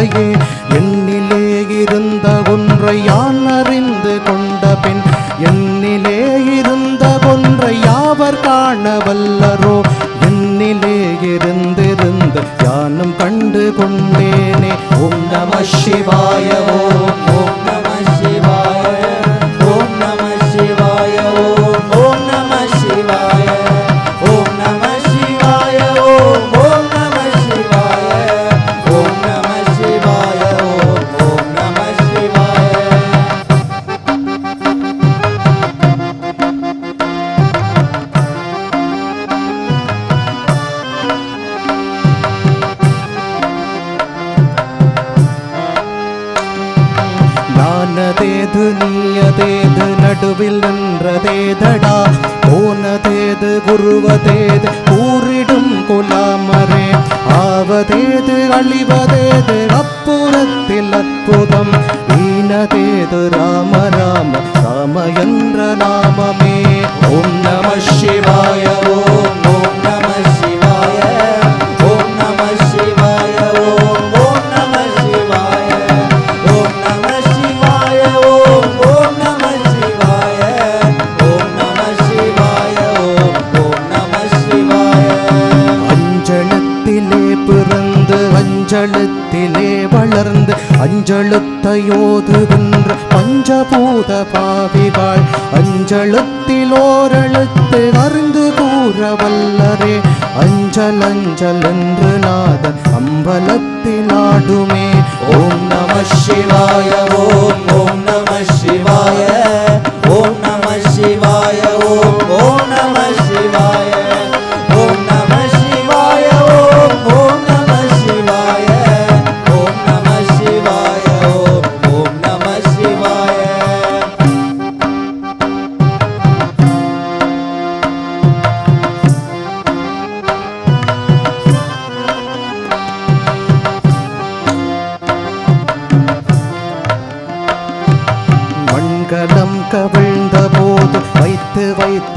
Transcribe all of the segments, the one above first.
அறிந்ததில்லையே என்னிலே இருந்த ஒன்றை யான் அறிந்து கொண்ட பின் என்னிலே இருந்த ஒன்றை யாவர் காண வல்லரோ என்னிலே இருந்திருந்த யானும் கண்டு கொண்டேனே. ஓம் நம சிவாய ஓம் ஓம் நம சிவாய ஓம் நம சிவாய ஓம் நடுவில் நின்றதேதடா போனதேது குருவதேது கூறிடும் குலாமரே. ஆவதேது அழிவதேது அப்புறத்தில் அற்புதம். ஈனதேது ராம ராம ராம என்ற நாமம். அஞ்சலத்திலே வளர்ந்து அஞ்சலுத்தையோதுகின்ற பஞ்சபூத பாவிகள். அஞ்சலத்திலோரெழுத்து அறிந்து கூற வல்லரே. அஞ்சல் அஞ்சல் என்று நாதன் அம்பலத்தில் ஆடுமே ஓம் நம சிவாய ஓம் ஓம் நம சிவாய ஓம் நம சிவாய.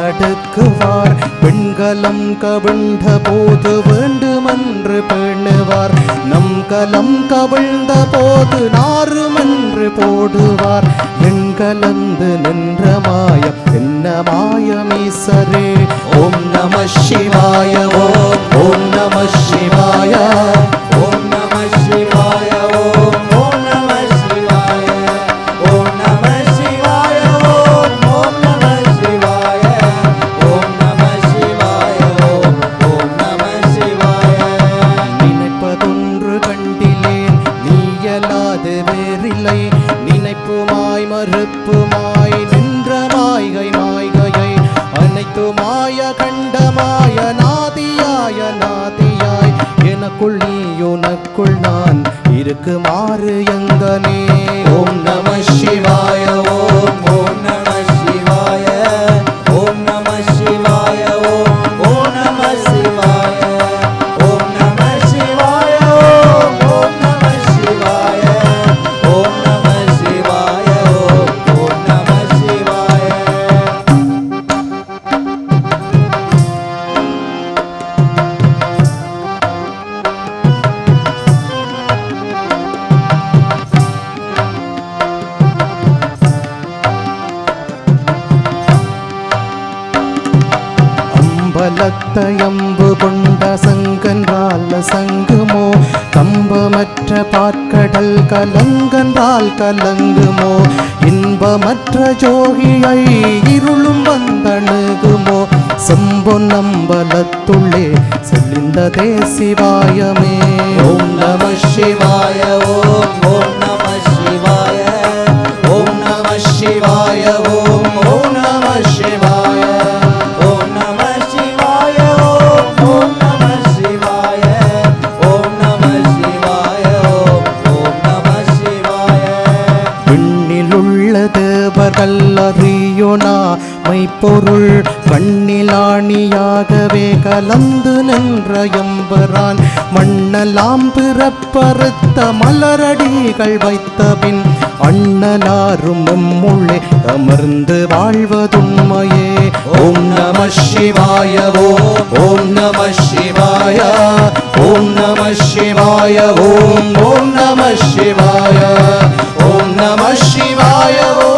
தடுக்குவார். பெண்களம் கவிழ்ந்த போது வேண்டுமென்று பேணுவார். நம் கலம் கவிழ்ந்த போது நாறுமென்று போடுவார். எண்கலந்து நின்ற மாயம் என்ன மாயமீசரே ஓம் நம சிவாய ஓம் ஓம் நம சிவாய. கண்டமாய கண்டமாய நாதியாய நாதியாய். எனக்குள் நீ உனக்குள் நான் இருக்குமாறு என் அம்பலத்தையம்பு கொண்ட சங்கன்றால் சங்குமோ? கம்பமற்ற பாற்கடல் கலங்கன்றால் கலங்குமோ? இன்பமற்ற ஜோகியை இருளும் வந்தணுகுமோ? செம்பொன்னம்பலத்துள்ளே செல்லிந்ததே சிவாயமே ஓம் நம சிவாய ஓம் ஓம் நம சிவாய ஓம் ஓம் பொருள் கண்ணிலாணியாகவே கலந்து நின்ற எம்பரான் மண்ணலாம் பிறப்பறுத்த மலரடிகள் வைத்த பின் அண்ணலாரும் எம்முள்ளே அமர்ந்து வாழ்வதுண்மையே. ஓம் நம சிவாய ஓம் நம சிவாய ஓம் நம சிவாய ஓம் ஓம் நம சிவாய ஓம் நம சிவாய ஓம்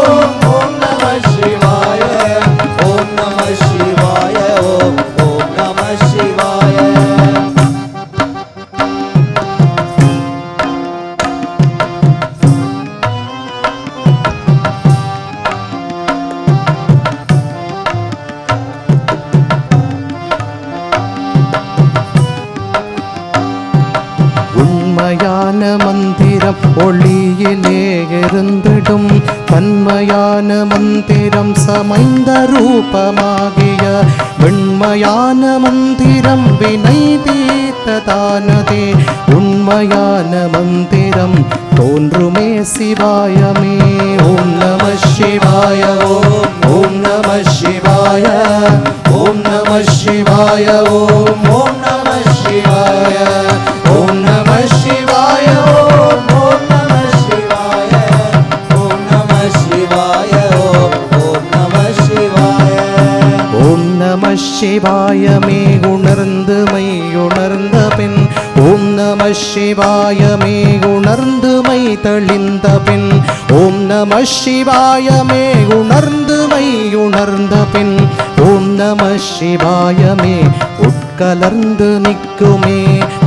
ஒளியிலே இருந்திடும். தன்மையான மந்திரம் சமைந்த ரூபமாகிய வெண்மையான மந்திரம் வினை தீர்த்ததானதே. உண்மையான மந்திரம் தோன்றுமே சிவாயமே. ஓம் நம சிவாய ஓம் நம சிவாய ஓம் நம சிவாய ஓம் ஓம் நம சிவாய. சிவாயமே உணர்ந்து மை உணர்ந்த பின் ஓம் நம சிவாயமே உணர்ந்து மை தெளிந்த பின் ஓம் நம சிவாயமே உணர்ந்து மை உணர்ந்த பின் ஓம் நம சிவாயமே உட்கலர்ந்து நிற்குமே.